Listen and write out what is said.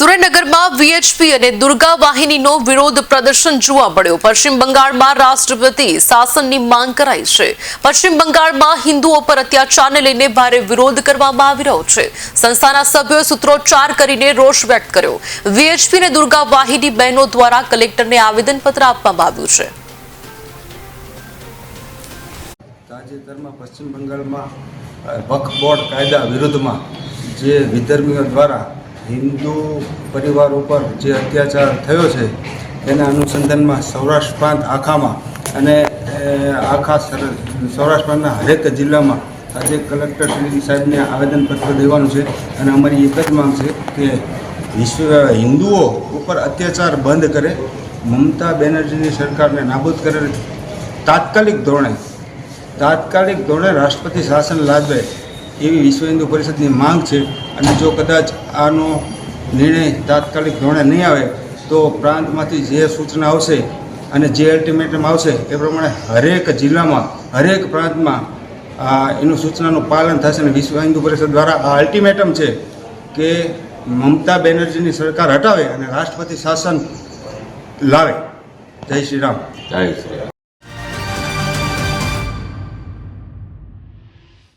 સુરેન્દ્રનગરમાં વીએચપી અને દુર્ગા વાહિનીનો વિરોધ પ્રદર્શન જોવા મળ્યો. પશ્ચિમ બંગાળમાં રાષ્ટ્રપતિ શાસનની માંગ કરાઈ છે. પશ્ચિમ બંગાળમાં હિન્દુઓ પર અત્યાચારને લઈને ભારે વિરોધ કરવામાં આવી રહ્યો છે. સંસ્થાના સભ્યોએ સૂત્રોચ્ચાર કરીને રોષ વ્યક્ત કર્યો. વીએચપી અને દુર્ગા વાહિની બહેનો દ્વારા કલેક્ટરને આવેદનપત્ર આપવામાં આવ્યું છે. તાજેતરમાં પશ્ચિમ બંગાળમાં વક્ફ બોર્ડ કાયદા વિરુદ્ધમાં જે વિધર્મીઓ દ્વારા હિન્દુ પરિવાર ઉપર જે અત્યાચાર થયો છે તેના અનુસંધાનમાં સૌરાષ્ટ્ર પ્રાંત આખામાં અને આખા સર- સૌરાષ્ટ્ર પ્રાંતના હરેક જિલ્લામાં આજે કલેક્ટર શ્રી સાહેબને આવેદનપત્ર દેવાનું છે અને અમારી એક જ માંગ છે કે વિશ્વ, હિન્દુઓ ઉપર અત્યાચાર બંધ કરે, મમતા બેનર્જીની સરકારને નાબૂદ કરે તાત્કાલિક ધોરણે તાત્કાલિક ધોરણે રાષ્ટ્રપતિ શાસન લાદવે એવી વિશ્વ હિન્દુ પરિષદની માંગ છે અને જો કદાચ આનો નિર્ણય તાત્કાલિક ધોરણે નહીં આવે, તો પ્રાંતમાંથી જે સૂચના આવશે અને જે અલ્ટિમેટમ આવશે, એ પ્રમાણે હરેક જિલ્લામાં, હરેક પ્રાંતમાં એનું સૂચનાનું પાલન થશે અને વિશ્વ હિન્દુ પરિષદ દ્વારા આ અલ્ટિમેટમ છે કે મમતા બેનર્જીની સરકાર હટાવે અને રાષ્ટ્રપતિ શાસન લાવે. જય શ્રી રામ. જય શ્રી રામ.